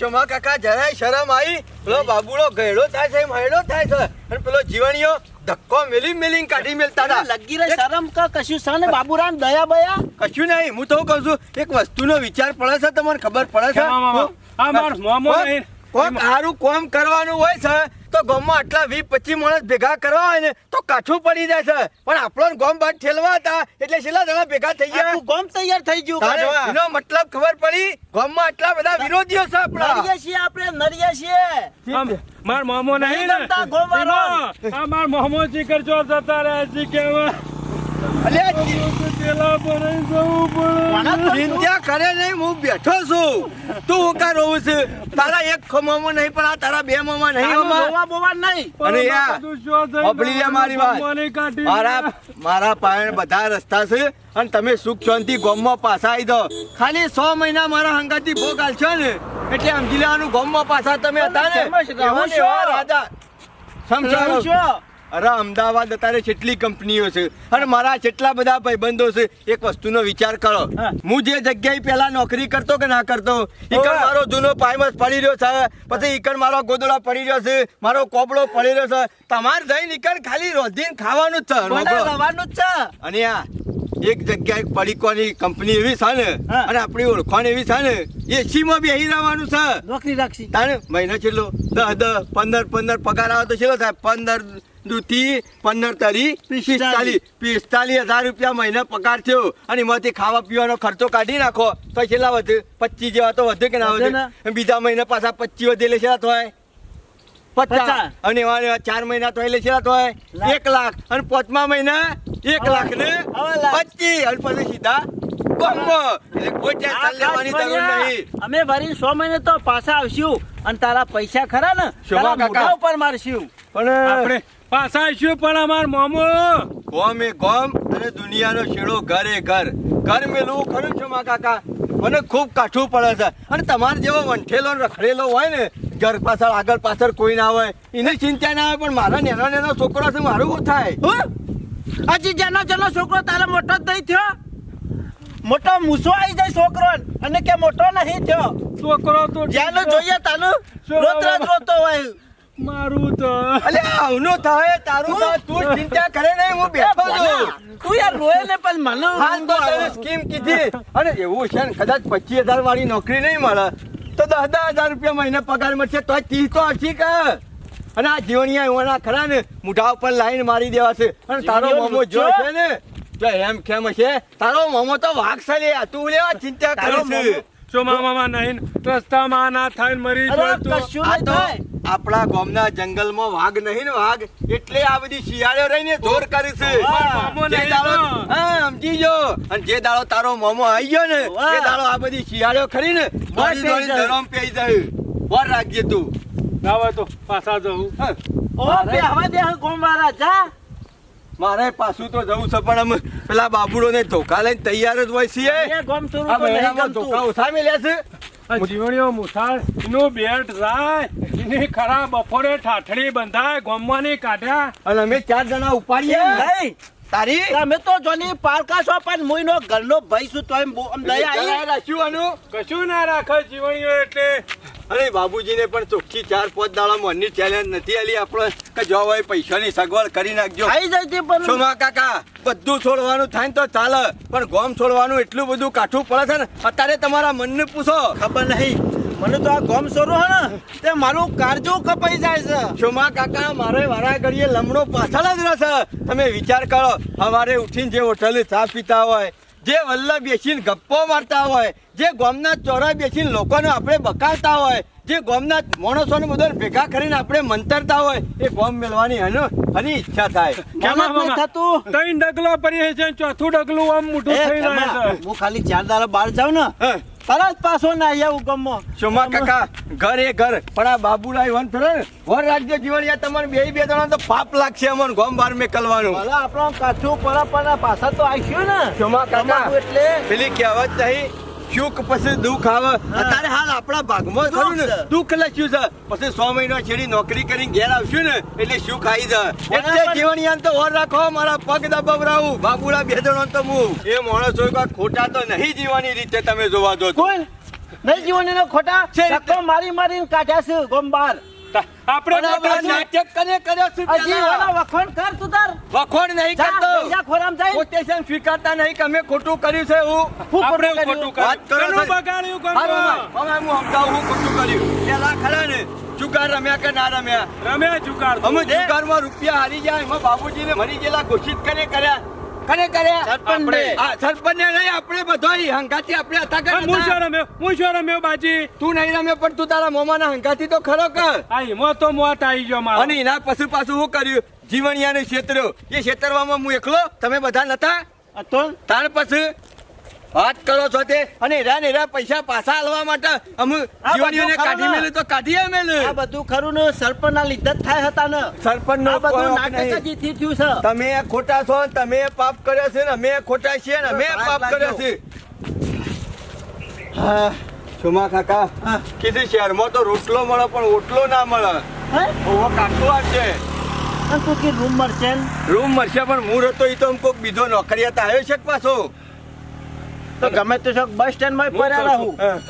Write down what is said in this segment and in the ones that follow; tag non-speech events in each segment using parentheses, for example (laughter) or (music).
શોમા કાકા જરાય શરમ આવી. પેલો બાબુડો ગયડો થાય છે મહેડો થાય છે. અને પેલો જીવણીઓ ધક્કો મેલી મેલી કાઢી મેલતા હતા. લગી રે શરમ કા કશું? છે ને બાબુરામ દયા બયા? કશું નહીં હું તો કહું છું એક વસ્તુનો વિચાર પડે છે તમને ખબર પડે છે? કોક- સારું કામ કરવાનું હોય છે તો ગામમાં આટલા વીસ પચીસ માણસ ભેગા કરવા હોય ને તો કાઠું પડી જાય છે. પણ આપણો ગોમ બાદ ઠેલવા હતા એટલે છેલ્લા જણા ભેગા થઈ ગયા. ગોમ તૈયાર થઈ ગયું એનો મતલબ ખબર પડી? ગામમાં આટલા બધા વિરોધીઓ છે આપણા. નરીએ છીએ આપણે નરીએ છીએ. માર મોમો નહીં ને. ગમતા આ માર મોમો જીકર જોર જતા રહે છે કેવા ચિંતા કરે નહીં હું બેઠો છું. તું હોકા રહું છે. તારા એક ખમામાં નહીં પણ આ તારા બે મામા નહીં આમાં આમાં. બોવા બોવા નહીં. અને યા, બધું શું થઈ સાંભળી લે મારી વાત. મારા બધા રસ્તા છે અને તમે સુખ શાંતિ ગામમાં પાછા આવી દો. ખાલી સો મહિના મારા હંગાથી ભોગ આલશો ને એટલે સમજી લેવાનું ગામમાં પાછા તમે હતા ને. રાજા? સમજાવો. અરે અમદાવાદ અત્યારે કેટલી કંપનીઓ છે અને મારા કેટલા બધા ભાઈબંધો છે એક વસ્તુનો વિચાર કરો હા. જે જગ્યાએ પહેલા નોકરી કરતો કે ના કરતો ઈકણ. મારો જૂનો પાયમસ પડી રહ્યો છે પછી ઈકણ મારો ગોદડો પડી રહ્યો છે મારો કોબળો પડી રહ્યો છે તમારે જઈને ઈકણ ખાલી રોજીન ખાવાનું જ છે ખાવાનું. જ છે અને આ એક જગ્યાએ પડીકોની કંપની એવી છે ને. અને આપણી ઓળખાણ એવી છે ને એસી માં બેહી રહેવાનું છે નોકરી રાખશી તારે મહિના છેલ્લો દસ દસ પંદર પંદર પગાર આવે તો છેલ્લો થાય પંદર દુથી પંદર તરી પિસ્તાલીસ. પિસ્તાલીસ હજાર રૂપિયા મહિના પગાર થયો. અને એમાંથી ખાવા પીવાનો ખર્ચો કાઢી નાખો. તો છેલ્લા વધે પચીસ જેવા તો વધે કે ના વધે? બીજા મહિના પાછા પચીસ વધે છેલ્લા થાય પચાસ. અને ચાર મહિના તો છેલ્લા થાય એક લાખ. અને પાંચમા મહિના એક લાખ ને. પચીસ. અને પછી સીધા અમે વરી સો મહિને તો પાછા આવશું. અને તારા પૈસા ખરા ને? ઉપર મારશું. પણ આપણે પાછા આવીશું પણ અમાર મામો. ગોમ એ ગોમ અને દુનિયાનો છેડો ઘર એ ઘર. ઘર મેલું ખરું છે મા કાકા? મને ખૂબ કાઠું પડે છે. અને તમારે જેવો વંઠેલો રખડેલો હોય ને ઘર પાછળ આગળ પાછળ કોઈ ના હોય એને ચિંતા ના હોય પણ મારા નેનો નેનો છોકરો છે મારું શું થાય? હું? હજી જેનો જેનો છોકરો તારે મોટો જ નહીં થયો? મોટો મૂસો આવી જાય છોકરો અને કે મોટો નહીં થયો? છોકરો તો જેનો જોઈએ તાનું રોત રોત રોતો હોય. મારું તો. અલે આવનું થાય તારું થાય તું ચિંતા કરે નહીં હું બેઠો છું. તું યાર રોય ને પણ મને હાલ તો તને સ્કીમ કીધી. અને એવું છે ને કદાચ પચીસ હજાર વાળી નોકરી નહીં મળે. તો દસ દસ હજાર રૂપિયા મહિને પગાર મળશે તો ત્રીસ તો હશે કે. અને આ જીવણિયા એવાના ખરા ને મુઢા ઉપર લાઈન મારી દેવા છે. અને તારો મોમો જો છે ને? તો એમ કેમ હશે? તારો મોમો તો વાઘ છે લે તું લેવા ચિંતા કરે છે. મોમો? મામા નહીં? રસ્તામાં ના થાય મરી જાય તો. કશું નહીં થાય. આપણા ગામના જંગલમાં વાઘ નહીં ને વાઘ? એટલે આ બધી શિયાળો રહીને દોર કરી છે. સમજી જો અને જે દાડો તારો મોમો આવી ગયો ને એ દાડો આ બધી શિયાળો ખરી ને દોડી દોડી ધરમ પેઈ જાય. વાર રાખજે તું. આવે તો પાછા જવું. ઓ બે હવે દે ગોમ વાળા જા. મારે પાછું તો જવું છે પણ અમે પેલા બાબુડો ને ધોકા લઈને તૈયાર જ હોય છીએ. ધોકા ઉઠાવી ઓછા છે. જીવણીઓ મુસાળનું બેટ જાય એની ખરા બપોરે ઠાઠડી બંધાય ગોમવાની કાઢ્યા. અને અમે ચાર જણા ઉપાડીએ. નહીં તારી? અમે તો જોની પારકા છો પણ મુઈનો ઘરનો ભાઈ છું તો એમ દયા રાખ્યું આનું કશું ના રાખે જીવણીઓ એટલે. અરે બાબુજીને પણ ચોખ્ખી ચાર પાંચ દાડા મનની ચેલેન્જ નથી આલી આપણે. કે જો હોય પૈસાની સગવડ કરી નાખજો. આવી જાય તે પણ. સોમા કાકા? બધું છોડવાનું થાય ને તો ચાલે. પણ ગોમ છોડવાનું એટલું બધું કાઠું પડે છે ને અત્યારે તમારા મનને પૂછો. ખબર નહીં. મને તો આ ગોમ સોરો હે ને તે મારું કારજો કપાઈ જાય છે. સોમા કાકા? મારે વારા ઘડીએ લમણો પાછળ જ રહેશે. તમે વિચાર કરો સવારે ઉઠીને જે હોટલે ચા પીતા હોય જે વલ્લા બેસીને ગપ્પો મારતા હોય જે ગોમના ચોરા બેસીને લોકોને આપણે બકાવતા હોય જે ગોમના માણસોને બધા ભેગા કરીને આપણે મંતરતા હોય એ ગોમ મેળવાની એનો હની ઈચ્છા થાય. (laughs) કેમ થતું ત્રણ ડગલો પડી છે ચોથું ડગલું આમ મોટું થઈ રહ્યું હું ખાલી ચાર દાડા બહાર જાઉં ને. તરત પાછો ના આવું ગમો. સોમા કાકા ઘર એ ઘર. પણ આ બાબુલાલ વન ફરે વર રાજ્ય જીવન યા તમારે બે બે જણા તો પાપ લાગશે અમને ગોમ બાર મેકલવાનું ભલે આપણો કાચું પરા પરા પાછા તો આવીશું ને. સોમા કાકા એટલે પેલી કહેવત નહીં સુખ પછી દુઃખ આવે. અત્યારે હાલ આપણા ભાગમાં જ ખરું ને. દુઃખ લખ્યું છે. પછી સો મહિના છેડી નોકરી કરીને ઘેર આવશું ને એટલે સુખ આવી જાય? એટલે જીવન તો ઓર રાખો મારા પગ દબાવરાવું બાબુલા બે જણો તો હું એ માણસો કોઈ ખોટા તો નહીં જીવવાની રીતે તમે જોવા. કોણ નહીં જીવનીનો ખોટા. મારી મારીને કાઢ્યા છે ગોમ બહાર આપણે. નાટક કને કરે હજી વખોણ કર તું તાર. વખોણ નહીં કરતો. ખોરામ જાય. કોટેશન સ્વીકારતા નહીં કે અમે ખોટું કર્યું છે હું હું આપણે ખોટું કર્યું? વાત કરો બગાડ્યું હાલો, હવે હું સમજાવું હું ખોટું કર્યું. પેલા ખરા ને જુગાર રમ્યા કે ના રમ્યા? રમ્યા જુગાર. અમે જુગારમાં રૂપિયા હારી ગયા એમાં બાબુજીને મરી ગયેલા ઘોષિત કરે કર્યા? કને કર્યા સરપંચને. હા નહીં આપણે હંગાથી આપણે હતા કે હું શું રમ્યો હું શું રમ્યો બાજી. તું નહીં રમ્યો પણ તું તારા મોમાના હંગાથી તો ખરો કર આ હિંમત તો મોત આવી ગયો મારો. અને એના પછી પાછું શું કર્યું? જીવણિયાને છેતર્યો એ છેતરવામાં હું એકલો? તમે બધા નતા? તો? તાર પછી વાત કરો છો તે? અને ને એરા પૈસા પાછા આલવા માટે અમે જીવનીઓને કાઢી ને? મેલ્યું તો કાઢી આ મેલ્યું બધું ખરું ને? સરપંચ ના લીધે જ થાય હતા ને? સરપંચ નો બધું નાટક જ ઈથી થયું છે. તમે ખોટા છો તમે પાપ કર્યા છે ને અમે ખોટા છીએ ને અમે પાપ કર્યા છે. હા. સુમા કાકા કીધી શહેરમાં તો રોટલો મળે પણ ઓટલો ના મળે? ઓવો કાટલો આવશે અને તું કે રૂમ મળશે રૂમ મળશે પણ હું હતો એ તો કોઈક બીજો નોકરિયાત આવ્યો છે પાછો? તો ગમે તે છો બસ સ્ટેન્ડમાં હું પડ્યા રહું.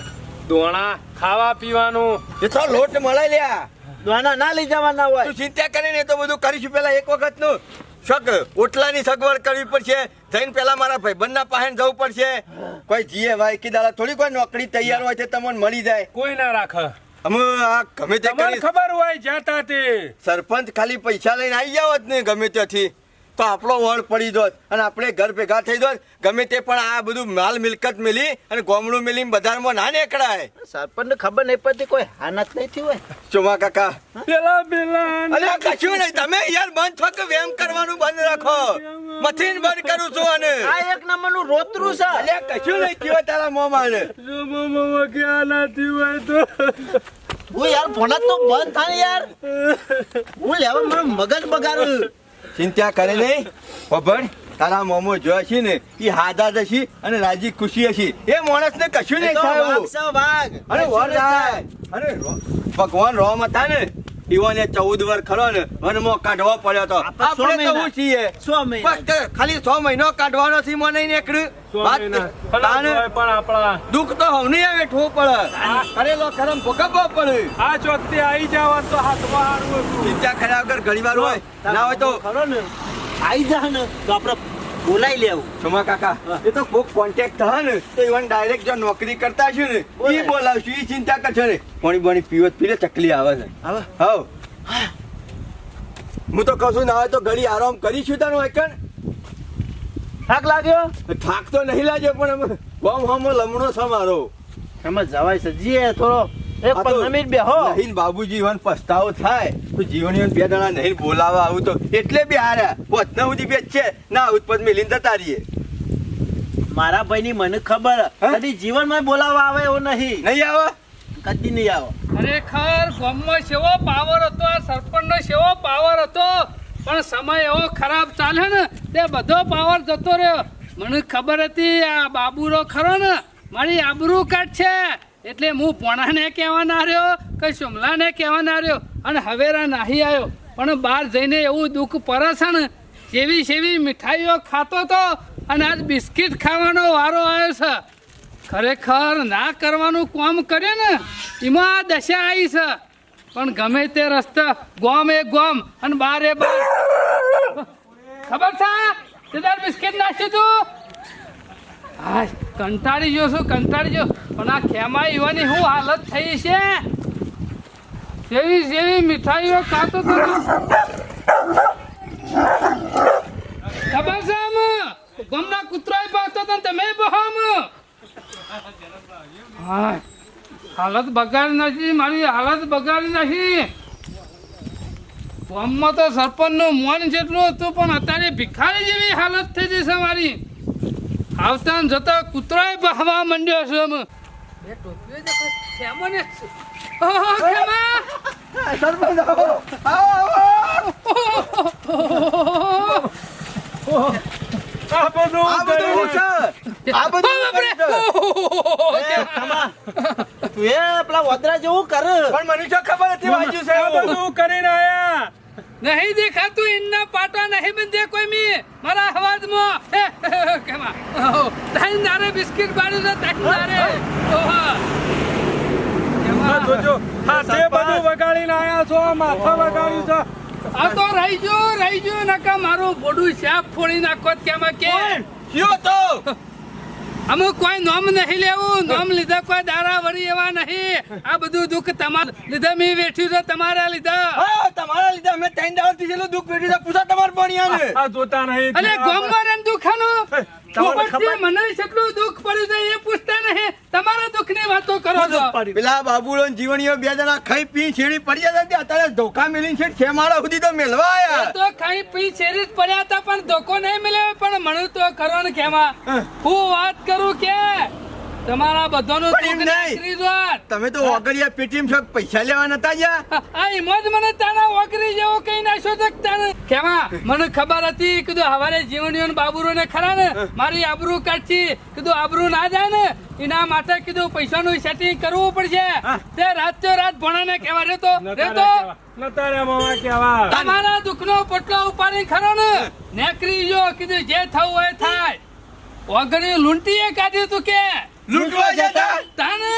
દોણા ખાવા પીવાનું. એ તો લોટ મળાઈ લ્યા. દોણા ના લઈ જવાના હોય. તું ચિંતા કરીને ને તો બધું કરીશું. પેલા એક વખતનું શક ઓટલાની સગવડ કરવી પડશે. જઈને પેલા મારા ભાઈબંધના પાસે જવું પડશે. કોઈ જીએ ભાઈ કે દાડા થોડી કોઈ નોકરી તૈયાર હોય છે તમને મળી જાય. કોઈ ના રાખે. અમે આ ગમે તે ખબર હોય જાતા તે સરપંચ ખાલી પૈસા લઈને આવી જાવ જ ને ગમે ત્યાંથી. તો આપણો વણ પડી દોત અને આપણે ઘર ભેગા થઈ દોત ગમે તે પણ આ બધું માલ મિલકત મેલી અને ગોમડું મેલી બજારમાં ના નીકળાય. સરપંચ ને ખબર નહીં પડતી કોઈ હાનત નહીં થઈ હોય. ચોમા કાકા. પેલા પેલા અરે કશું નહીં. તમે યાર બંધ થક વેમ કરવાનું બંધ રાખો. મથીન બંધ કરું છું અને. આ એક નંબરનું રોતરું છે. અલ્યા કશું નહીં થયું તારા મોમાં ને. જો મામા ક્યાં ના થયું હોય તો. હું યાર ફોન તો બંધ થાય યાર. હું લેવા મારું મગજ બગાડું. ચિંતા કરે નહીં. ખબર તારા મોમો જોયા છે ને એ હાદા હશી અને રાજી ખુશી હશી. એ માણસને કશું નહીં થાય અરે અરે ભગવાન રોમ હતા ને. ઈવોને ચૌદ વર ખરો ને વનમાં કાઢવો પડ્યો તો. આપણે તો હું છીએ. ખાલી છ મહિનો કાઢવાનો છે મને નીકળ્યું. દુઃખ તો હવની આવે ઠો પડે. કરેલો કરમ ભોગવવો પડે. આ ચોકથી આવી જાવ તો હાથમાં ચિંતા કર્યા વગર ઘણી વાર હોય. ના હોય તો ખરો ને આઈ જા ને તો આપણે બોલાઈ લેવું. સોમા કાકા એ તો કોક કોન્ટેક્ટ થા ને તો ઈવન ડાયરેક્ટ જો નોકરી કરતા છે ને એ બોલાવશું એ ચિંતા કરશે ને પાણી પાણી પીવત પીલે ચકલી આવે છે. હવે હવ. હું તો કશું ના હોય તો ઘડી આરામ કરીશું તને એકણ થાક લાગ્યો? થાક તો નહીં લાગ્યો પણ ગોમ હોમો લમણો છે મારો. એમાં જવાય સજીએ થોડો. એક પંદર મિનિટ બેહો. નહીં બાબુજી ઈવન પસ્તાવો થાય તો જીવન બે દાડા નહીં બોલાવા આવું તો એટલે બી હાર્યા પોતના સુધી બે છે. ના આવું મેલીને જતા રહીએ. મારા ભાઈની મને ખબર. કદી જીવનમાં બોલાવા આવે એવું નહીં. નહીં આવે? કદી નહીં આવે. ખરેખર ગામમાં સેવો પાવર હતો આ સરપંચનો સેવો પાવર હતો. પણ સમય એવો ખરાબ ચાલે ને તે બધો પાવર જતો રહ્યો. મને ખબર હતી આ બાબુરો ખરો ને મારી આબરૂ કાઢ છે. એટલે હું પોણાને કહેવાના રહ્યો કે સુમલાને કહેવાના રહ્યો અને હવેરા નાહી આવ્યો પણ બહાર જઈને એવું દુઃખ પરસણ જેવી સેવી મીઠાઈઓ ખાતો તો અને આજ બિસ્કિટ ખાવાનો વારો આવ્યો છે. ખરેખર ના કરવાનું કામ કરે ને, એમાં દશા આવી છે. પણ ગમે તે રસ્તા ગોમ એ ગોમ અને બાર એ બાર. ખબર છે? બિસ્કિટ નાખ્યું તું? હા કંટાળી ગયો છું, કંટાળી ગયો. પણ આ ખેમા યુવાની શું હાલત થઈ છે? જેવી જેવી મીઠાઈઓ ખાતો તો ગમના કૂતરાય પાતો તો તમે બહામ હા હાલત બગાડી નથી મારી હાલત બગાડી નથી ગામમાં તો સરપંચનું મન જેટલું હતું, પણ અત્યારે ભિખારી જેવી હાલત થઈ જશે મારી. આવતા જતા કૂતરાય બહાવા માંડ્યો છે અમે બે ટોપીઓ તો કોઈ ને ઓહો, ખેમા! સરપંચ આવો. આવો આ બધું આ બધું છે આ બધું ઓ, બાપરે! હું છે. ઓહો, એ, ખમા. તું એ પેલા વદરા જેવું કર. પણ મને શું ખબર હતી વાંચ્યું છે આ? બધું કરીને આયા નહીં દેખાતું ઇન્ના પાટા નહીં બંધે કોઈ મી. મારા અવાજમાં હે, હે, હે, કેમાં ઓહો, તાઈ નારે બિસ્કિટ બાળ્યું છે તાઈ નારે જોજો હા તે બધું વગાડીને આયા છો માથા વગાડ્યું છે. આ તો રહી ગયું નકા મારું બોડું શાપ ફોડી નાખો કેમાં કે કયો તો? અમુક કોઈ નોમ નહીં લેવું નોમ લીધા કોઈ દારા વળી એવા નહીં. આ બધું દુઃખ તમારા લીધે મેં વેઠ્યું છે તમારા લીધા. તમારા લીધે અમે ત્રણ દાડાથી છેલ્લું દુઃખ છે પૂછા તમારા પણ જોતા નહીં અલે ગોમમાં ને દુખાનું? મને કેટલું દુઃખ પડ્યું છે એ પૂછતા નહીં. તમારા દુઃખની વાતો કરો છો પેલા બાબુલો જીવણીઓ બે જણા ખાઈ પી છેડી પડ્યા હતા અત્યારે ધોકા મેલી છે છે માળા સુધી તો મેલવા આયા. તો ખાઈ પી છેડી જ પડ્યા હતા પણ ધોકો નહીં મળ્યો પણ મને તો કરો ને કેમાં હું વાત કરું કે તમારા બધાનો. તમે તો ઓગળિયા પેટીએમ છો પૈસા લેવા નતા જા આ ઇમોજ મને તાના ઓગરી જેવો કઈ નાખ્યો છે કે તાને. કેમાં મને ખબર હતી કીધું હવારે જીવણીઓ બાબુરો ને ખરા ને મારી આબરૂ કાઢી કીધું આબરૂ ના જાય ને એના માટે કીધું પૈસાનું સેટિંગ કરવું પડશે. તે રાત્યો રાત ભણાને કેવા રેતો રેતો નતા રે મામા કેવા? તમારા દુઃખનો પોટલો ઉપાડી ખરો ને. નેકરી જો કીધું જે થવું હોય થાય. ઓગણી લૂંટીએ કાઢ્યું તું કે? લૂંટવા જતા? તાને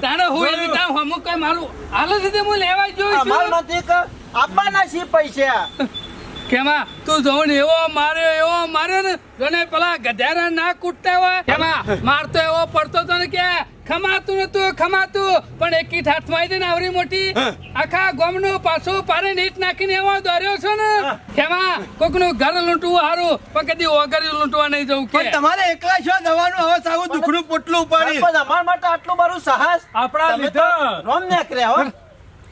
તાને હોય તા હમુક કઈ મારું હાલ સુધી હું લેવા જોઈશ અમાર નથી કે આપવાના છે પૈસા? કેમાં? તું જોન એવો માર્યો એવો માર્યો ને જોને પેલા ગધેડા ના કૂટતા હોય. કેમાં? મારતો એવો પડતો તો ને કે ખમાતું નતું ખમાતું. પણ એક હાથમાં આવી દે ને આવરી મોટી. આખા ગામનું પાછું પારે નીટ નાખીને એવો દોર્યો છો ને? કેમાં કોકનું ઘર લૂંટવું હારું પણ કદી ઓગરી લૂંટવા નહીં જવું પણ કે તમારે એકલા છો દવાનું હવે સાવ દુઃખનું પોટલું ઉપાડી. પણ અમાર માટે આટલું મારું સાહસ આપણા લીધે. રોમ નીકળ્યા હો.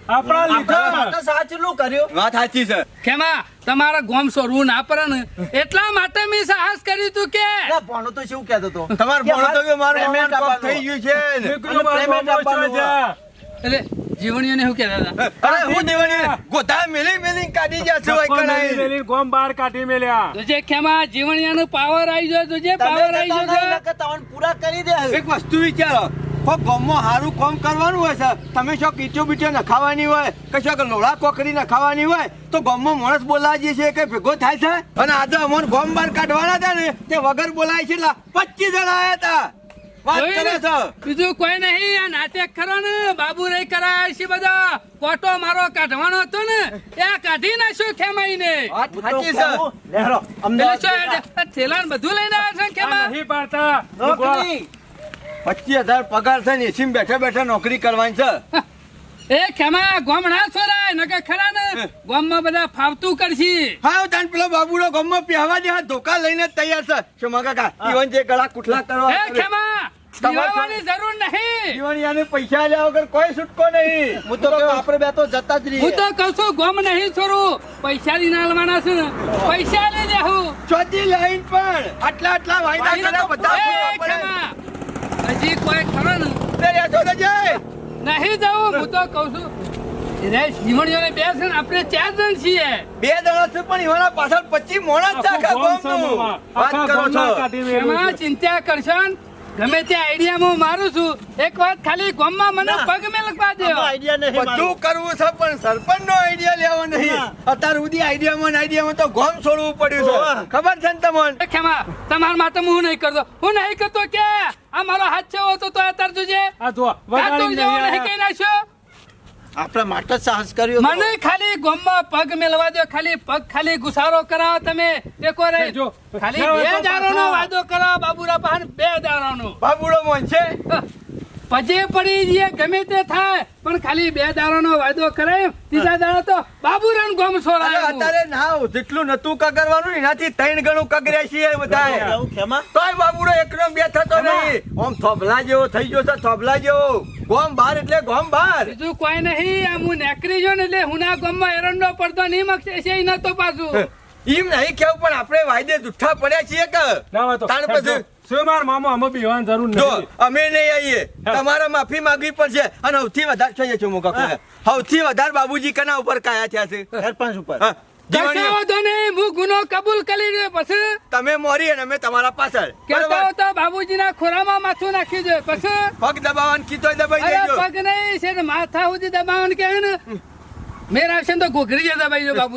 આપણા લીધે. સાચું સાચલું કર્યું. વાત સાચી છે. કેમાં? તમારા ગોમ સોરવું ના પડે ને. એટલા માટે મેં સાહસ કર્યું તું કે. ભણો તો શું કહેતો તો તમાર ભણો તો કે મારું પેમેન્ટ આપવાનું. થઈ ગયું છે મામો આપવાનું છે એટલે જીવણીઓને શું કહેતા હતા? અરે હું દેવાની ગોધા મેલી મેલી કાઢી ગયા છો એક મેલી કણાઈ મેલી ગોમ બહાર કાઢી મેલ્યા. જોજે ખેમા જીવણીયાનો પાવર આવી ગયો જોજે પાવર આવી ગયો તમને પૂરા કરી દે. એક વસ્તુ વિચારો. કોઈ ગામમાં સારું કામ કરવાનું હોય છે. તમે શો કીચો બીચો નખાવાની હોય કે શો લોડા કોકરી નખાવાની હોય તો ગામમાં માણસ બોલાવીએ છીએ કે ભેગો થાય છે? અને આજે અમને ગામ બહાર કાઢવાના હતા ને તે વગર બોલાય છે પચીસ જણા આવ્યા હતા. વાત કરે છે? બીજું કોઈ નહીં આ નાટક ખરો ને? બાબુ રે કરાય છે બધા. કોટો મારો કાઢવાનો હતો ને એ કાઢી નાખ્યો ખેમાઈ ને વાત સાચી છે. લેરો, એટલે શું જતા. આ- આ થેલા ને બધું લઈને આવ્યા છે ખેમા? નહીં પાડતા. નોકરી. પચીસ હજાર પગાર છે ને એસી બેઠા બેઠા નોકરી કરવાની છે. એ ખેમા ગોમણા ના નકે ખરા ને? ગોમમાં બધા ફાવતું કરશી. હા તાન પેલો બાબુડો ગામમાં પહેવા દે ધોકા લઈને તૈયાર છે. શું મગા કા? ઈવન જે ગળા કુઠલા કરવા એ. ખેમા જીવવાની જરૂર નહીં. જીવણિયાને પૈસા લ્યા વગર કોઈ છૂટકો નહીં. હું તો આપણે બે તો જતા જ હું તો કહું છું ગોમ નહીં છોરું પૈસા લઈને આલવાના છે પૈસા લઈ જાઉં ચોથી લાઈન પણ આટલા આટલા વાયદા બધા એ પૂરા પડે. કોઈ ખરો ને. તે રહ્યા છો ને જય. નહીં જવું હું તો કઉ છું. રે જીવણીઓને બે છે ને આપણે ચાર જણ છીએ. બે જણા છે પણ એવાના પાછળ પચીસ મોણા છે આખા ગોમ છે ગામનું. વાત કરો છો. એમાં ચિંતા કરશો ગમે તે આઈડિયા હું મારું છું. એક વાત ખાલી ગામમાં મને પગ મેલવા દો આમાં આઈડિયા નહીં બધું કરવું છે પણ સરપંચ નો આઈડિયા લેવો નહીં. અત્યાર સુધી આઈડિયામાં આઈડિયા માં તો ગોમ છોડવું પડ્યું છે. ખબર છે ને તમને? તમારા માટે હું નહીં કરતો. હું નહીં કરતો કે? આ મારો હાથ છે તો તો અત્યારે જોજે. આ જો વગાડી નહીં નહીં નાખ્યો આપણે માટે સાહસ કર્યો. મને ખાલી ગોમમાં પગ મેલવા દો ખાલી પગ ખાલી ગુસારો કરાવો તમે. ટેકો રે જો, ખાલી બે દારોનો વાદો વાયદો કરાવો બાબુરા પાહન બે દારોનો બાબુડો મોન છે? પજે પડી જઈએ ગમે તે થાય. પણ ખાલી બે દારોનો વાયદો કરાય ત્રીજા દાડા તો બાબુરાન ગોમ અરે છોડાય અત્યારે ના જેટલું નતું કગરવાનું ને એનાથી ત્રણ ગણું કગર્યા છીએ બધા તોય બાબુડો એકદમ બે થતો નહીં. આમ થોભલા જેવો થઈ ગયો છે થોભલા જેવો. ગોમ બાર એટલે ગોમ બાર. બીજું કોઈ નહીં આમ હું નેકરી જો ને એટલે હુના ગામમાં એરંડો પડતો નહીં મગશે છે ઈ નતો પાછું. એમ નહીં કેવું પણ આપણે વાયદે જુઠ્ઠા પડ્યા છીએ કે? ના તો તાણ પછી શું મામો અમે બીવાની જરૂર જો અમે નહીં આવીએ. તમારે માફી માંગવી પડશે અને સૌથી વધારે થઈ જશે મુકા કોને સૌથી વધારે બાબુજી કના ઉપર કાયા થયા છે? સરપંચ ઉપર. હા, કશો જીવણીઓ, વાંધો નહીં હું ગુનો કબૂલ કરી પછી. તમે મોરી અને અમે તમારા પાછળ. બાબુજી ના ખોરામાં માથું નાખી દે પછી. પગ દબાવવાનું કીધો દબાઈ પગ નહીં છે ને માથા સુધી દબાવવાનું ને? મેર આવશે તો ઘોઘરી જતા ભાઈ જો બાબુ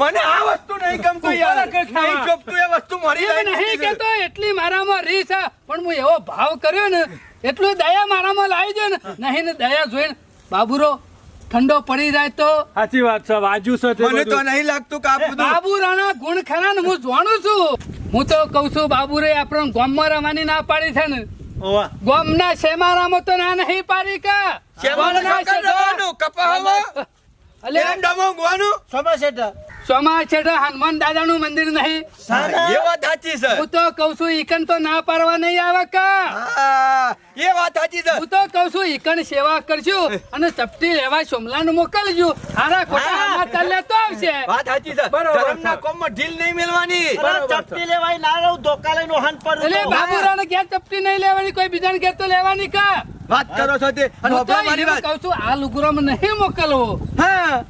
મને આ વસ્તુ નહીં ગમતું યાર. નહીં ચોપતું એ વસ્તુ મારી નહીં. કેતો એટલી મારામાં રીસ છે. પણ હું એવો ભાવ કર્યો ને એટલું દયા મારામાં લાવી દે ને નહીં ને દયા જોઈને બાબુરો ઠંડો પડી જાય તો? સાચી વાત છે વાજુ છે મને તો નહીં લાગતું કે આ બધું બાબુરાના ગુણ ખરા ને હું જાણું છું. હું તો કઉ છું બાબુ રે આપણો ગોમમાં રવાની ના પાડી છે ને. ઓવા. ગોમના શેમારામાં તો ના નહીં પાડી કા. જવાનું, કપાવામાં? અલે એમ ડમોગવાનું? સોમા શેઠ સોમા હનુમાન હનુમાન દાદાનું મંદિર નહીં. એ વાત સાચી છે. હું તો કઉ છું ઈકન તો ના પાડવા નહીં આવે કા? એ વાત સાચી છે. હું તો કઉ છું ઈકન સેવા કરશું અને ચપટી લેવા સોમલાને મોકલજો. હારા ખોટા હા. તલ ચાલ્યા તો આવશે. વાત સાચી છે. બરોબર ધર્મના કોમમાં ઢીલ નહીં મેલવાની ચપટી લેવાય ના રહું ધોકા લઈને હન પર એટલે બાબુરાને ઘેર ચપટી નહીં લેવાની? કોઈ બીજાને ઘેર તો લેવાની કા? વાત કરો છો તે. અને હું તો હોભળો મારી વાત. કહું છું આ લુગરોમાં નહીં મોકલવો. હા.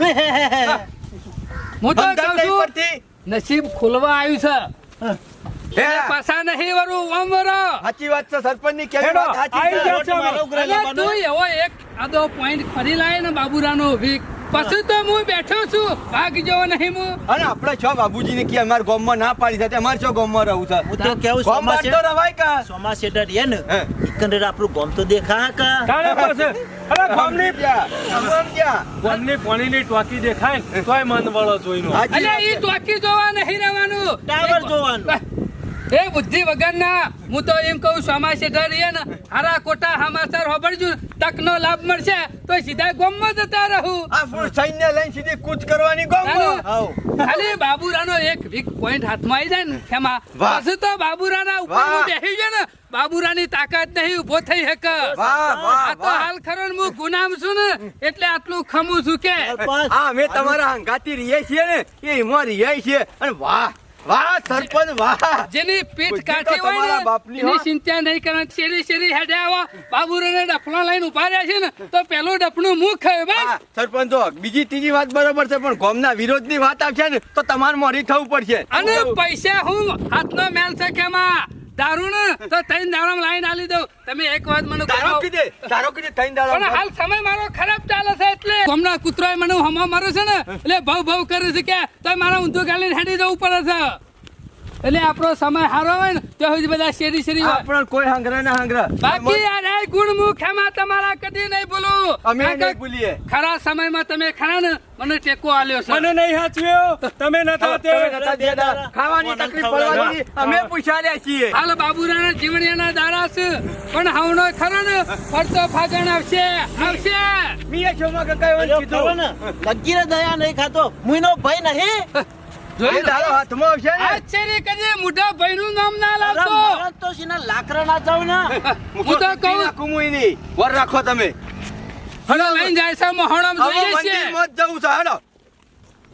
(laughs) હું તો કહું છું નસીબ ખુલવા આવ્યું છે. પાછા નહીં વરું ઓમ વરો. સાચી વાત છે સરપંચની કેવી હેડો, વાત સાચી છે. જાઓ. છે. મારો ઉઘરાઈ અલે લાવવાનો. તું એવો એક આદો પોઈન્ટ ફરી લાય ને બાબુરાનો વીક. પછી તો હું બેઠો છું. ભાગ જવો નહીં હું. અને આપણે છ બાબુજીને કે અમાર ગામમાં ના પાડી છે અમારે છો ગામમાં રહું છે? હું તો કેવું સોમા તો રવાય કા? સોમા શેઠ એ ને એકંદર આપણું ગામ તો દેખા કા? તારે પાસે અરે ગામની? ગામની પાણીની ટોકી દેખાય ને તોય મન વળો જોઈનો સાચી અલે ઈ ટોકી જોવા નહીં રહેવાનું. ટાવર જોવાનું. એ બુદ્ધિ વગરના હું તો એમ કહું સોમા શેઠા રહીએ ને હારા કોટા સમાચાર હોબળજો તકનો લાભ મળશે તો સીધા ગામમાં જતા રહું. આ ફૂલ સૈન્ય લઈને સીધી કૂચ કરવાની ગામમાં. ખાલી બાબુરાનો એક વીક પોઈન્ટ હાથમાં આવી જાય ને વાહ. પછી તો બાબુરાના ઉપર બેસી જાય ને બાબુરાની તાકાત નહીં ઊભો થઈ હક. આ તો હાલ ખરો ને હું ગુનામ છું ને એટલે આટલું ખમું છું કે. હા મેં તમારા હંગાતી રહીએ છીએ ને એ એમાં રહીએ છીએ. અને વાહ. વાહ સરપંચ વાહ. જેની પીઠ કાઠી હોય ને એની ચિંતા નહીં કરવાની શેરી શેરી હેડે આવો. બાબુરાને ડફણો લઈને ઊભા રહ્યા છે ને તો પેલું ડફણું મુખ ખાયું બસ. સરપંચ બીજી ત્રીજી વાત બરોબર છે પણ ગામના વિરોધની વાત આવશે ને તો તમારે મોરી થવું પડશે. અને પૈસા હું હાથનો મેલ છે કેમાં? દારૂ ને? તો ત્રણ દારૂ લાઈન આલી દઉં. તમે એક વાત મને તારો કીધે તારો કીધે થઈને દાડો પણ હાલ સમય મારો ખરાબ ચાલે છે એટલે. હમણાં કૂતરો મને હમો મારે છે ને? એટલે ભાવ ભાવ કરે છે કે તો મારા ઊંધું ગાલીને હેડી જવું પડે છે. એટલે આપણો સમય સારો હોય ને તો હજી બધા શેરી શેરી હોય કોઈ હાંગરા ના હાંગરા. બાકી યાર રે ગુણ મુખ એમાં તમારા કદી નહીં ભૂલું. અમે નહીં ભૂલીએ. ખરા સમયમાં તમે ખરા ને મને ટેકો આલ્યો છે. મને નહીં હાચવ્યો તમે નતા તે નતા દેતા. ખાવાની તકલીફ પડવાની અમે પૂછાડ્યા છીએ. હાલ બાબુરાના જીવણિયાના દારા છે. પણ હવનો ખરો ને ફરતો ફાગણ આવશે. આવશે. મીએ છોમાં કકાયો કીધું. ને, લગીરે દયા નહીં ખાતો. મુઈનો ભય નહીં. (laughs) એ તારો હાથમાં આવશે ને? આશ્ચર્ય કરીએ મોટા ભાઈનું નામ ના લાવતો મારા તો સીના લાકડા ના જાવ ને? હું તો કહું. હું એની. વર રાખો તમે. હલો લઈને જાય છે મોહણમ જોઈએ છે જ જવું છે હેડો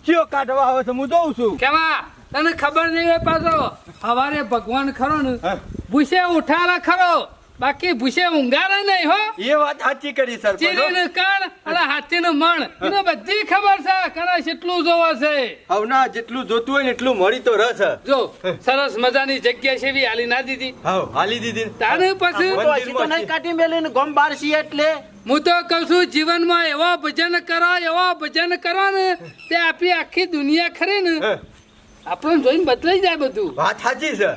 કયો કાઢવા આવે છે હું જોઉં છું. કેવા? તને ખબર નહીં હોય પાછો? હવારે ભગવાન ખરો ને. ભૂસે ઉઠાલા ખરો. બાકી ભૂસે ઊંઘારે નહીં હો. એ વાત સાચી કરી સર. ચીરીનું કણ અને હાથીનું મણ. એને બધી ખબર છે કણા જેટલું જોવા છે. હવના જેટલું જોતું હોય ને એટલું મળી તો રસ. જો સરસ મજાની જગ્યા છે એવી હાલી ના દીધી. હાવ હાલી દીધી. તારે પછી? હું તો હજી તો નહીં કાઢી મેલીને ગોમ બાર એટલે. હું તો કઉ છું જીવનમાં એવા ભજન કરો એવા ભજન કરો ને તે આપી આખી દુનિયા ખરી ને. આપણને જોઈને બદલાઈ જાય બધું. વાત સાચી છે.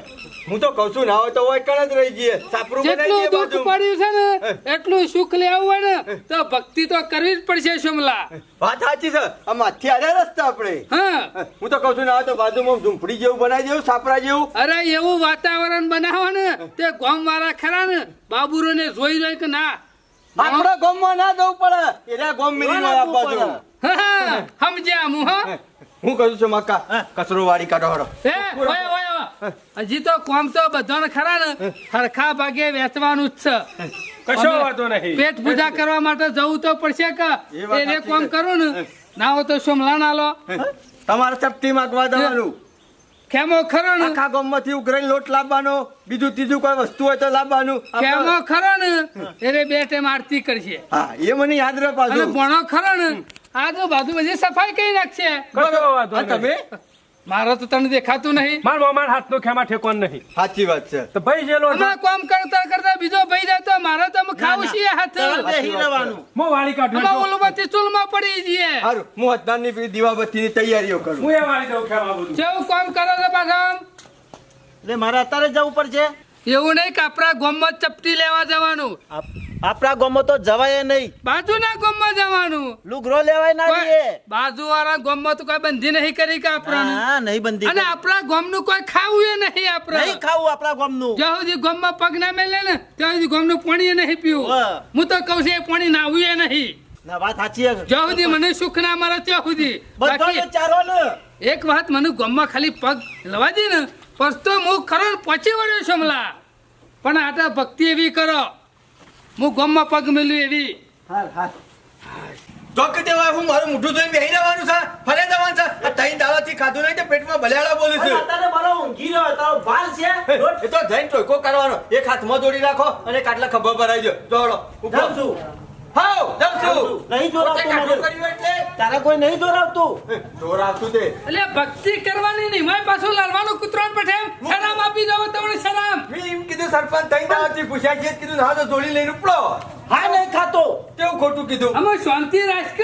હું તો છું ના હોય તો હોય કણ જ રહી જઈએ. સાપરું જેટલું દુઃખ પડ્યું છે ને એટલું સુખ લેવું હોય ને તો ભક્તિ તો કરવી જ પડશે સોમલા વાત સાચી છે. હાથથી આડે રસ્તા આપણે. હા. હું. તો છું ના હોય તો બાજુમાં ઝૂંપડી જેવું બનાવી દેવું સાપરા જેવું. અરે એવું વાતાવરણ બનાવો ને તે ગામ વાળા ખરા ને બાબુરો ને જોઈ જોઈ કે ના. આપણા ગામમાં ના જવું પડે. એના ગામ મિલી ના આપવા હા, સમજ્યા હું. હા. હું કહું છું મક્કા? કચરો વાળી કાઢો ઓય. હજી તો કોમ તો બધાને ખરા ને. હરખા ભાગે વેચવાનું જ છે. કશો વાંધો નહીં. પેટ પૂજા કરવા માટે જવું તો પડશે કે? એને કોમ. કરું ને? ના હોય તો સોમલા ના લો તમારે ચપટી માંગવા દેવાનું ખેમો ખરો ને? આખા ગામમાંથી ઉઘરાઈને લોટ લાવવાનો બીજું ત્રીજું કોઈ વસ્તુ હોય તો લાવવાનું. ખેમો ખરો ને? એને બે ટાઈમ આરતી કરશે. હા એ મને યાદ રહે પાછું. ભણો ખરો ને? આજુબાજુ બધી સફાઈ કરી નાખશે. તમે? મારો તો તને દેખાતું નહીં. માર હાથ નો ખેમા ઠેકોન નહીં. સાચી વાત છે. તો ભાઈ જેલો. આમાં કામ કરતા કરતા બીજો ભાઈ જાય તો મારો તો આમ ખાવું છીએ હાથ. બેહી રહેવાનું. હું વાળી કાઢું આમાં ઓલું બધી ચૂલમાં પડી જઈએ. સારું હું હતનારની પેલી દીવાબત્તીની તૈયારીઓ કરું. હું એ વાળી દઉં ખેમા બધું. જેવું કામ કરો છો પાછા? એટલે મારે અત્યારે જવું પડશે. એવું નહીં કાપરા આપણા ચપટી લેવા જવાનું. આપણા ગામમાં તો જવાય નહીં. બાજુના ગામમાં જવાનું. લુગરો લેવાય ના દઈએ. બાજુ વાળા ગામમાં તો કોઈ બંધી નહીં કરી કે આપણા હા નહીં બંધી અને આપણા ગામનું કોઈ ખાવું એ નહીં આપણે. નહીં ખાવું આપણા ગામનું. જ્યાં સુધી ગામમાં પગ ના મેલે ને ત્યાં સુધી ગામનું પાણી નહીં પીવું. હું તો કહું છું એ પાણી નાવું એ નહીં. ના વાત સાચી જ્યાં સુધી મને સુખ ના મળે ત્યાં સુધી. બધાને ચારો ને. એક વાત મને ગામમાં ખાલી પગ લવા દે ને પછી તો હું ખરો પહોંચી વળ્યો છું પણ આટા ભક્તિ એવી કરો. હું ગામમાં પગ મેલ્યું એવી. હાલ હાલ. ચોક હું મારું મોઢું જોઈને બેહી રહેવાનું છે ફરે જવાનું છે. આ ત્રણ દાડાથી ખાધું નહીં તો પેટમાં ભલેડા બોલું છું. અત્યારે મારો ઊંઘી રહ્યો તારો ભાલ છે. એ તો ટોયકો કરવાનો. એક હાથમાં જોડી રાખો અને કાટલા ખભા ભરાઈ દો દોડો જાઉં છું. હાઉ જાઉં છું. નહીં જોરાવતું તારા કોઈ નહીં જોરાવતું. જોર આવતું તે. એટલે ભક્તિ કરવાની નહીં. મેં પાછું લાલવાનું કૂતરો પઠે શરામ આપી દો તમને શરામ. મેં એમ કીધું સરપંચ ત્રણ દાડાથી પૂછ્યા કે કીધું ના તો જોડી લઈને ઉપડો. હા નહીં ખાતો. કેવું ખોટું કીધું? અમે શાંતિ રાખ.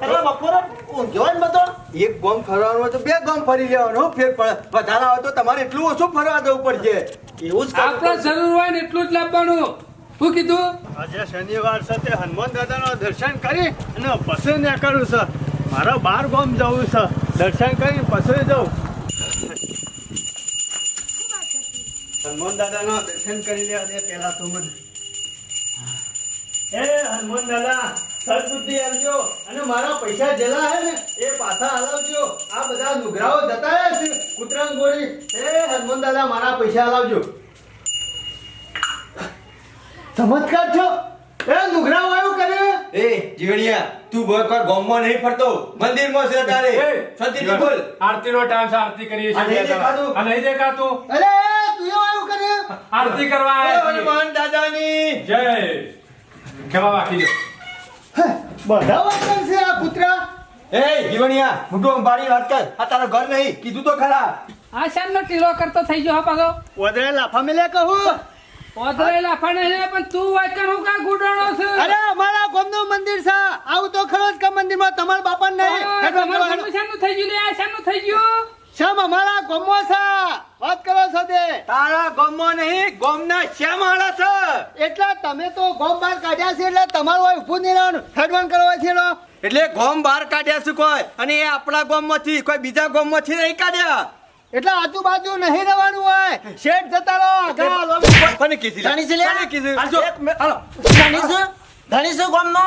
એટલે બપોરે ઊંઘ્યો ને બધો? એક ગોમ ફરવાનું તો બે ગોમ ફરી લેવાનો હો, ફેર પડે વધારે આવે તો તમારે એટલું ઓછું ફરવા દેવું પડશે. એવું જ આપણે જરૂર હોય ને એટલું જ લાવવાનું. શું કીધું? આજે શનિવાર છે તે હનુમાન દાદાનો દર્શન કરી અને પછી નીકળું છે. મારા બાર ગામ જવું છે. દર્શન કરી પછી જવું હનુમાન દાદાનો દર્શન કરી લેવા દે પહેલા તો મને. એ હનુમાન દાદા સદબુદ્ધિ આવજો અને મારા પૈસા જેલા હે ને, એ પાછા હલાવજો. આ બધા નુગરાઓ જતા હે છે ગોળી. એ હનુમાન દાદા, મારા પૈસા હલાવજો. ચમત્કાર છો. એ નુગરા વાયો કરે એ જીવણિયા તું ભોય કોઈ ગોમમાં નહીં ફરતો. મંદિરમાં છે તારે. શાંતિથી બોલ. આરતી નો ટાઈમ છે આરતી કરીએ આ નહીં છીએ દેખાતું? આ નહીં દેખાતું. અરે તું એ વાયો કરે આરતી કરવા આવ્યા. હનુમાન દાદાની. જય. કેવા વાકી દો બધા વાંચન છે આ કુતરા. એ જીવણિયા મોટું અંબાણી વાત કર. આ તારો ઘર નહીં. કીધું તો ખરા. આ શામનો ટીલો કરતો થઈ ગયો હા પાછો. ઓદરે લાફા મેલે કહું. ઓદરે લાફાને છે પણ તું વાચન હું કા ગુડાણો છે? અરે અમારા ગામનું મંદિર છે. આવું તો ખરો જ કે મંદિરમાં તમારા બાપા નહીં. શાનું થઈ ગયું લે આ શાનું થઈ ગયું. શમ અમારા ગોમો છે. વાત કરો છો તે તારા ગોમો નહીં ગોમના શ્યામાળા છે. એટલે તમે તો ગોમ બહાર કાઢ્યા છે એટલે તમારું હોય ઉભું નહીં રહેવાનું હેડવાન કરવા છે લો. એટલે ગોમ બહાર કાઢ્યા શું કોઈ? અને એ આપણા ગોમમાંથી કોઈ બીજા ગોમમાંથી નહીં કાઢ્યા? એટલે આજુબાજુ નહીં રહેવાનું હોય. શેઠ જતા રહો. આગળ લો. કોને કીધું જાણી છે લે? કોને કીધી. હાલો. ધણી છે? ધણી શું કોમ નો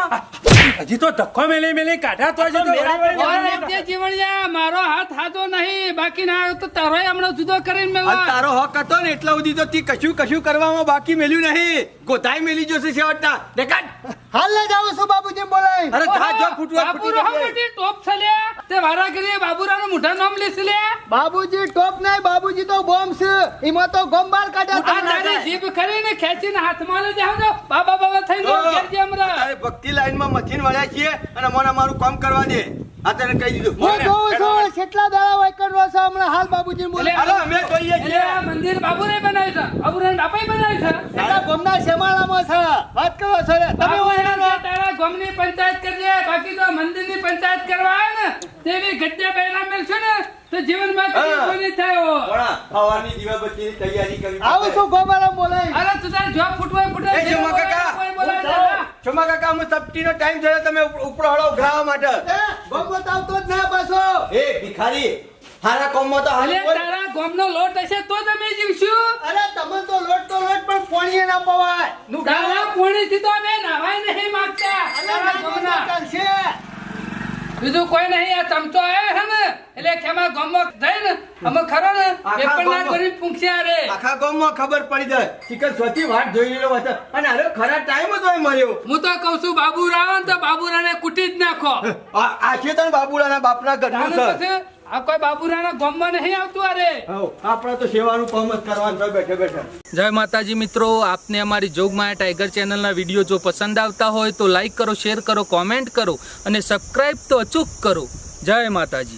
હજી તો ધક્કો મેલી મેલી કાઢા તો હજી તો જીવણિયા મારો હાથ હાથો નહીં. બાકી ના તો તારો હમણાં જુદો કરીને મેળવા તારો હક હતો ને એટલા સુધી તો તી કશું કશું કરવામાં બાકી મેલ્યું નહીં. ગોતાઈ મેલી જશે છેવટના દેખાડ. હાલ ના જાવ છું બાબુજી બોલાય. અરે જા જો ફૂટવા ફૂટી ટોપ છે લે તે વારા કરીએ બાબુરાનું મોઢા નામ લેસ લે. બાબુજી ટોપ નહીં બાબુજી તો બોમ્બ છે. એમાં તો ગોમ બહાર આ કાઢ્યા તારી ને ખેંચી ખરીને ખેંચીને હાથમાં લઈ જાવ છો. બાબા બાબા થઈ ગયો જાવ ઘેર જેમ રે. તારે ભક્તિ લાઈનમાં મથીન વળ્યા છીએ અને મને મારું કામ કરવા દે. તને કહી દીધું. હું જોઉં છું કેટલા દાડા હોય કરવા છો હમણાં હાલ બાબુજી બોલે. હાલો અમે જોઈએ છે આ મંદિર બાબુરે બનાવ્યું છે. બાબુરાના બાપાએ બનાવ્યું છે. એટલા ગોમના શેમાળામાં છે. વાત કરો છો રે. તમે કે તારા ગામની પંચાયત કરજે. બાકી તો મંદિરની પંચાયત કરવા આવે ને તેવી ગદ્યા બૈરા છે ને. તો જીવનમાં હા. કોઈ થયો સવારની દીવાબત્તીની તૈયારી કરી આવો છું ગોમાળામાં બોલાય અરે તું તારે જોબ ફૂટવાય ફૂટે એ જમા કાકા. છે, હા. ચોમા કાકા અમે સપટીનો ટાઈમ થયો તમે ઉપ- ઉપડો હળો ઉઘરાવા માટે ગોમ બતાવતો જ ના પાછો એ ભિખારી હારા કોમમાં તો હાલે. તારા ગામનો લોટ હશે તો તમે જીવશું અરે તમે તો લોટ તો લોટ પણ પોણીએ ના પવાય તારા પોણીથી તો અમે નાવાય નહીં માંગતા અરે ના ગામના. ચાલશે. બીજું કોઈ નહીં આ ચમચો આયો છે ને એટલે ખેમા ગામમાં જઈને અમે ખરો ને પેપર ના કરી પૂછ્યા રે. આખા ગામમાં ખબર પડી જાય. ચિકન સ્વતી વાટ જોઈ રહ્યો હતો. અને અરે ખરા ટાઈમ જ હોય મર્યો હું તો કઉ છું બાબુરા તો તો બાબુરાને કુટી જ નાખો. આ છે તને બાબુલાના બાપના ઘરનું છે આ કોઈ બાબુરાના ગામમાં નહીં આવતું અરે? આપણે તો સેવાનું કામ જ કરવાનું છે બેઠે બેઠે. જય માતાજી મિત્રો આપને અમારી જોગમાયા ટાઈગર ચેનલના વીડિયો જો પસંદ આવતા હોય તો લાઈક કરો શેર કરો કોમેન્ટ કરો અને સબસ્ક્રાઈબ તો અચૂક કરો. જય માતાજી.